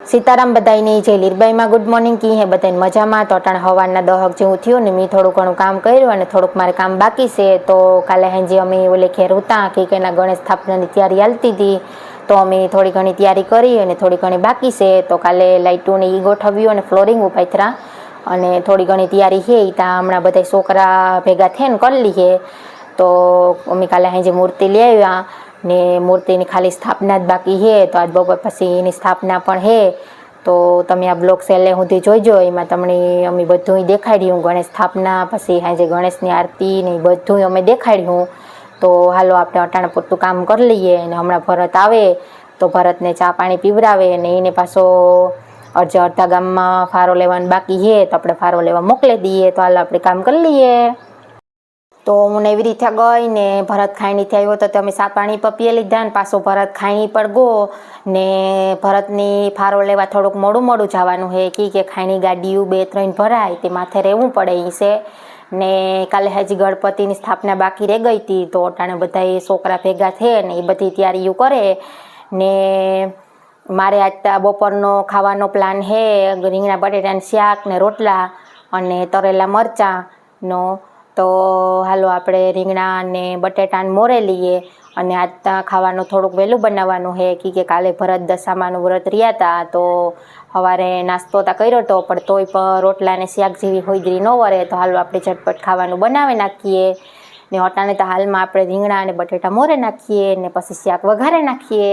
સીતારામ બધાયની જય લીરબાઈમાં good morning, કી હે બધાને મજામાં? તો અટાણ હવારના દહક જેવું થયું ને મેં થોડું ઘણું કામ કર્યું અને થોડુંક મારે કામ બાકી છે. તો કાલે હાંજે અમે ઓલે ઘેર હતા, કે એના ગણેશ સ્થાપનાની તૈયારી હાલતી હતી. તો અમે થોડી ઘણી તૈયારી કરી અને થોડી ઘણી બાકી છે. તો કાલે લાઇટોને ઈ ગોઠવ્યું અને ફ્લોરિંગ ઉપાથરા અને થોડી ઘણી તૈયારી છે એ ત્યાં હમણાં બધા છોકરા ભેગા થઈને કરી લઈએ તો અમે કાલે હાંજે મૂર્તિ લઈ આવ્યા. ને મૂર્તિની ખાલી સ્થાપના જ બાકી છે, તો આજ બપોર પછી એની સ્થાપના પણ છે. તો તમે આ બ્લોગ સેલે સુધી જોઈજો, એમાં તમને અમે બધું દેખાડ્યું, ગણેશ સ્થાપના, પછી હાજે ગણેશની આરતી ને બધું અમે દેખાડ્યું. તો હાલો આપણે અટાણે પૂરતું કામ કરી લઈએ અને હમણાં ભરત આવે, તો ભરતને ચા પાણી પીવડાવે અને એને પાછો અડધા અડધા ગામમાં ફારો લેવાનું બાકી છે, તો આપણે ફારો લેવા મોકલી દઈએ. તો હાલો આપણે કામ કરી લઈએ. તો હું એવી રીતે ગઈ ને ભરત ખાઈણીથી આવ્યો તો તમે સા પાણી પપીએ લીધા ને પાછો ભરત ખાઈણી પર ગો ને ભરતની ફારો લેવા થોડુંક મોડું મોડું જવાનું છે કી કે ખાયણી ગાડીઓ બે ત્રણ ભરાય, તે માથે રહેવું પડે એ છે. ને કાલે હજી ગણપતિની સ્થાપના બાકી રહી ગઈ હતી તો અટાણે બધા એ છોકરા ભેગા થયે ને એ બધી તૈયારીઓ કરે. ને મારે આજ બપોરનો ખાવાનો પ્લાન છે રીંગણા બટેટાનું શાક ને રોટલા અને તરેલા મરચાંનો તો હાલો આપણે રીંગણા અને બટેટાને મોરે લઈએ અને આજના ખાવાનું થોડુંક વહેલું બનાવવાનું છે. કી કે કાલે ભરત દશામાનું વ્રત રહ્યા હતા તો સવારે નાસ્તો તો કર્યો હતો પણ તોય પણ રોટલા અને શાક જેવી હોઈદરી ન વરે તો હાલો આપણે ઝટપટ ખાવાનું બનાવી નાખીએ ને હોટાને તો હાલમાં આપણે રીંગણા અને બટેટા મોરે નાખીએ ને પછી શાક વઘારે નાખીએ.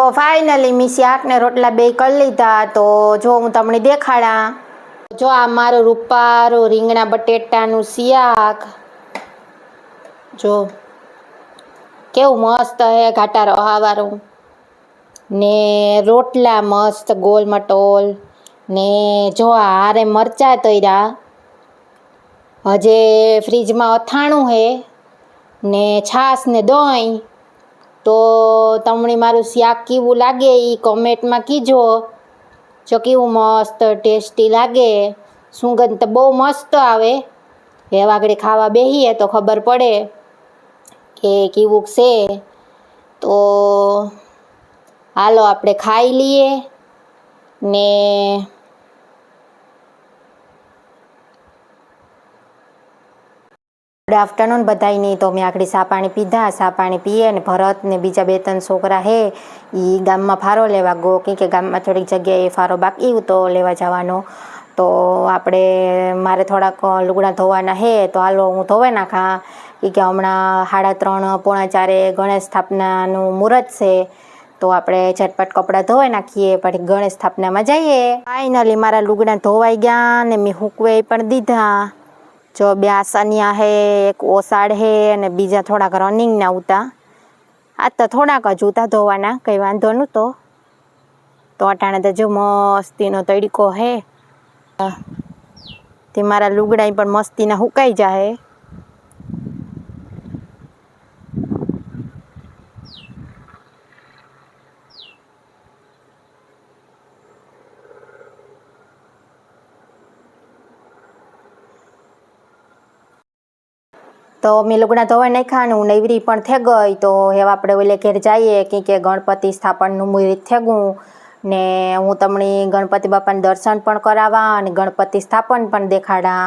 તો ફાઇનલી મિસી આઠને રોટલા બે કરી લીધા તો જો હું તમને દેખાડા. જો આ મારું રૂપારું રીંગણા બટેટાનું શિયાક. જો કેવું મસ્ત હે ઘાટા રહાવાળું ને રોટલા મસ્ત ગોલ મટોલ. ને જો આ હારે મરચા તૈરા હજે ફ્રીજમાં અથાણું હે. ને છાશ ને દહીં. તો તમને મારું શાક કેવું લાગે એ કોમેન્ટમાં કીજો. જો કેવું મસ્ત ટેસ્ટી લાગે. સુગંધ તો બહુ મસ્ત આવે. આગળ ખાવા બેસીએ તો ખબર પડે કે કેવું છે. તો હાલો આપણે ખાઈ લઈએ ને ગુડ આફ્ટરનૂન બધાયની તો મેં આખડી સા પાણી પીધા, સા પાણી પીએ ને ભરત ને બીજા બે ત્રણ છોકરા હે એ ગામમાં ફારો લેવા ગો કે કે ગામમાં થોડીક જગ્યાએ ફારો બાકી તો લેવા જવાનો. તો આપણે, મારે થોડાક લુગડા ધોવાના હે, તો હાલો હું ધોવાઈ નાખા. ઈ કે હમણાં સાડા ત્રણ, પોણા ચારે ગણેશ સ્થાપનાનું મુહૂર્ત છે, તો આપણે ઝટપટ કપડાં ધોવાઈ નાખીએ, પછી ગણેશ સ્થાપનામાં જઈએ. ફાઇનલી મારા લુગડા ધોવાઈ ગયા ને મેં હુકવે પણ દીધા. જો બે આસનિયા હે, એક ઓસાડ હે અને બીજા થોડાક રનિંગના ઉતા. આ તો થોડાક જ ઉતા ધોવાના, કંઈ વાંધો નહોતો. તો અટાણે તો જો મસ્તીનો તડકો હે. તે મારા લુગડાઈ પણ મસ્તીના હુકાઈ જાય તો મેં લુગડા ધોવાઈ નાખ્યા અને હું નૈવરી પણ થઈ ગઈ. તો હવે આપણે ઓલે ઘેર જઈએ કે કે ગણપતિ સ્થાપનનું મુહૂર્ત થેગું. ને હું તમને ગણપતિ બાપાને દર્શન પણ કરાવવા અને ગણપતિ સ્થાપન પણ દેખાડા.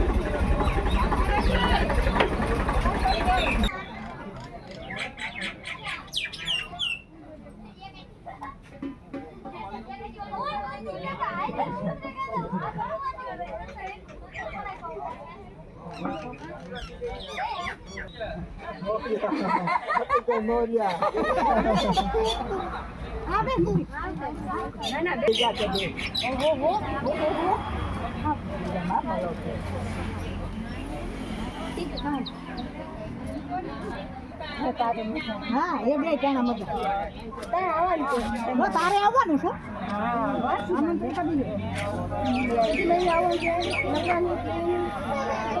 એ ના આવવાનું છે લ્યો ચાર વાળે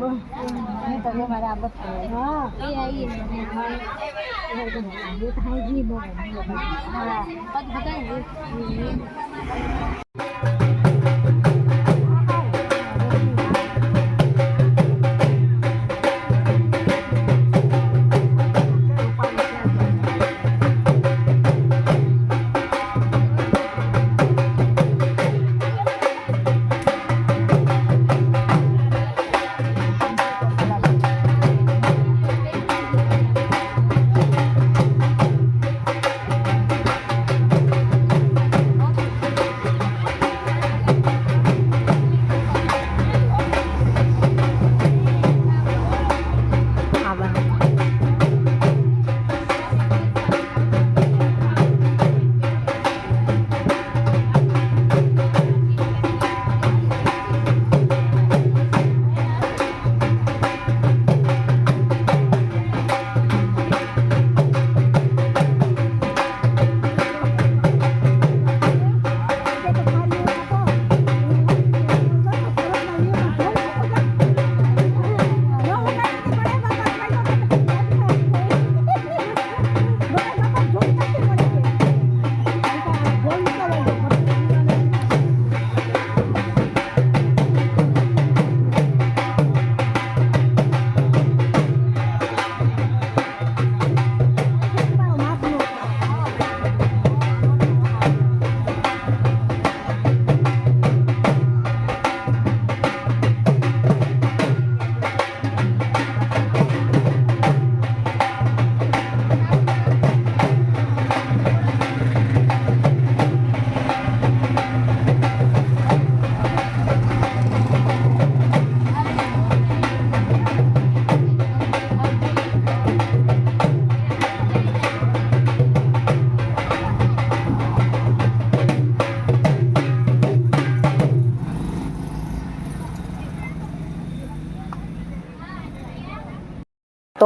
ત્રણ વાળે મોરિયા હા એ બે જણા મજા તારે આવવાનું છે આમંત્રણ કરી દે.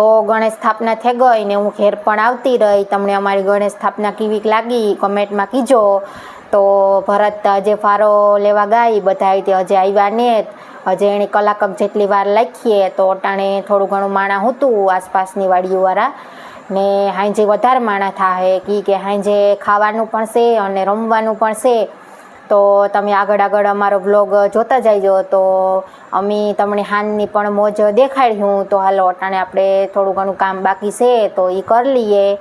તો ગણેશ સ્થાપના થઈ ગઈ ને હું ઘેર પણ આવતી રહી. તમને અમારી ગણેશ સ્થાપના કેવીક લાગી? કમેન્ટમાં કીજો. તો ભરત જે ફારો લેવા ગાઈ. બધા તે હજે આવ્યા ને હજે એણે કલાકક જેટલી વાર લખીએ તો અટાણે થોડું ઘણું માણા હતું આસપાસની વાડીઓવાળા. ને હાંજે વધારે માણા થાય કે હાંજે ખાવાનું પણ છે અને રમવાનું પણ છે. તો તમે આગળ આગળ અમારો બ્લોગ જોતા જજો તો અમે તમને હાનની પણ મોજ દેખાડ્યું. તો હાલો, અટાણે આપણે થોડું ઘણું કામ બાકી છે, તો એ કરી લઈએ.